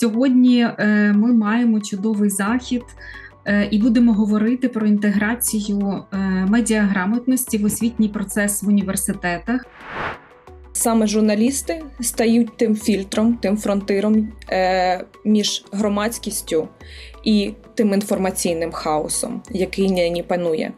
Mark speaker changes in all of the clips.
Speaker 1: Сьогодні е, ми маємо чудовий захід е, і будемо говорити про інтеграцію е, медіаграмотності в освітній процес в університетах.
Speaker 2: Саме журналісти стають тим фільтром, тим фронтиром е, між громадськістю і тим інформаційним хаосом, який нині панує.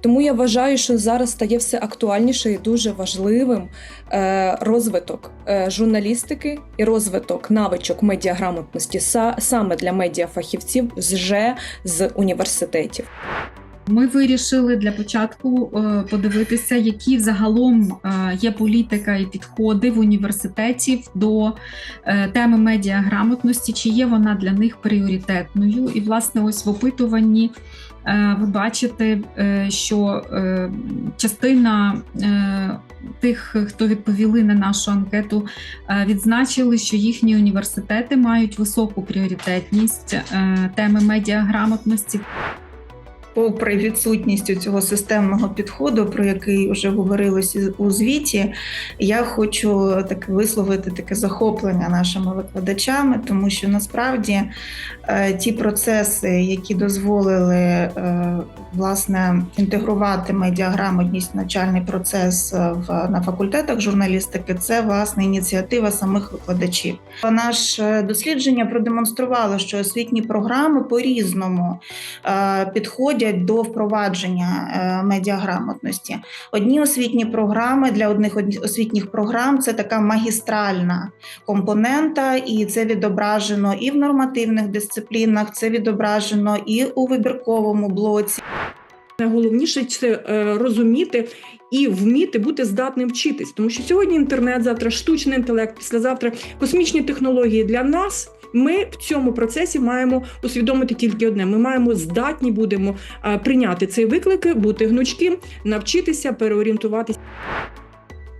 Speaker 2: Тому я вважаю, що зараз стає все актуальніше і дуже важливим е, розвиток е, журналістики і розвиток навичок медіаграмотності са, саме для медіафахівців вже з університетів.
Speaker 1: Ми вирішили для початку е, подивитися, які взагалом е, є політика і підходи в університетів до е, теми медіаграмотності, чи є вона для них пріоритетною. І, власне, ось в опитуванні ви бачите, що частина тих, хто відповіли на нашу анкету, відзначили, що їхні університети мають високу пріоритетність теми медіаграмотності.
Speaker 3: Попри відсутність цього системного підходу, про який вже говорилося у звіті, я хочу так висловити таке захоплення нашими викладачами, тому що насправді е, ті процеси, які дозволили е, власне інтегрувати медіаграмотність навчальний процес е, в на факультетах журналістики, це власне ініціатива самих викладачів. Наше дослідження продемонструвало, що освітні програми по-різному е, підходять до впровадження е, медіаграмотності. Одні освітні програми для одних освітніх програм це така магістральна компонента, і це відображено і в нормативних дисциплінах, це відображено і у вибірковому блоці.
Speaker 4: Найголовніше це е, розуміти і вміти бути здатним вчитись, тому що сьогодні інтернет, завтра штучний інтелект, післязавтра космічні технології для нас. Ми в цьому процесі маємо усвідомити тільки одне: ми маємо здатні будемо е, прийняти цей виклик, бути гнучким, навчитися переорієнтуватися.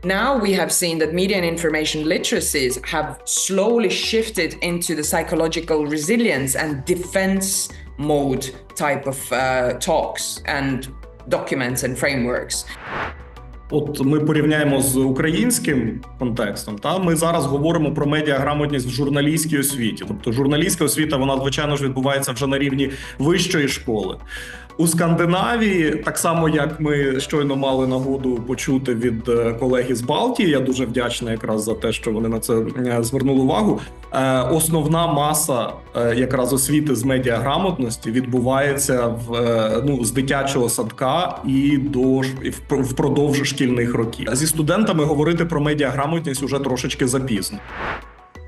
Speaker 5: Now we have seen that media and information literacies have slowly shifted into the psychological resilience and defense mode type of uh, talks and documents and frameworks.
Speaker 6: От ми порівняємо з українським контекстом. Та ми зараз говоримо про медіаграмотність в журналістській освіті. Тобто, журналістська освіта, вона звичайно ж відбувається вже на рівні вищої школи. У Скандинавії, так само як ми щойно мали нагоду почути від е, колеги з Балтії, я дуже вдячний якраз за те, що вони на це е, звернули увагу. Е, Основна маса якраз освіти з медіаграмотності відбувається в ну з дитячого садка і до впродовж шкільних років. Зі студентами говорити про медіаграмотність уже трошечки запізно.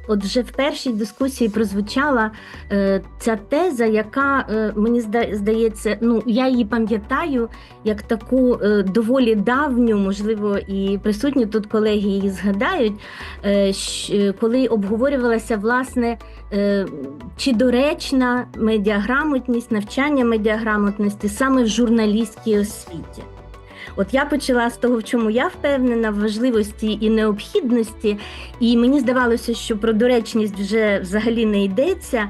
Speaker 7: От вже в першій дискусії прозвучала е, ця теза, яка е, мені здається, ну я її пам'ятаю як таку е, доволі давню, можливо, і присутні тут колеги її згадають, е, щ- коли обговорювалася власне, е, чи доречна медіаграмотність, навчання медіаграмотності саме в журналістській освіті. От я почала з того, в чому я впевнена, в важливості і необхідності, і мені здавалося, що про доречність вже взагалі не йдеться.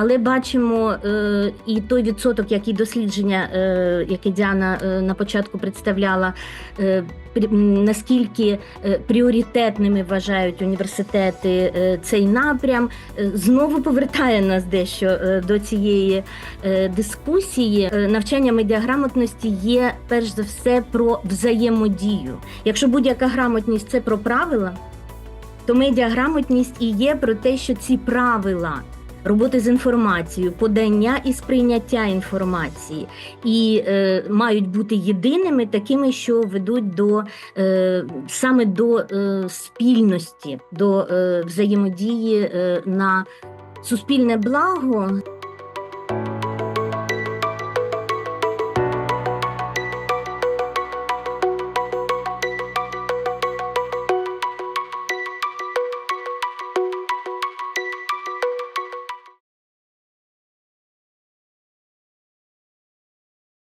Speaker 7: Але бачимо е, і той відсоток, який дослідження, е, яке Діана е, на початку представляла, е, наскільки е, пріоритетними вважають університети е, цей напрям, е, знову повертає нас дещо е, до цієї е, дискусії. Е, Навчання медіаграмотності є перш за все про взаємодію. Якщо будь-яка грамотність це про правила, то медіаграмотність і є про те, що ці правила роботи з інформацією, подання і сприйняття інформації, і е, мають бути єдиними, такими, що ведуть до е, саме до е, спільності, до е, взаємодії е, на суспільне благо.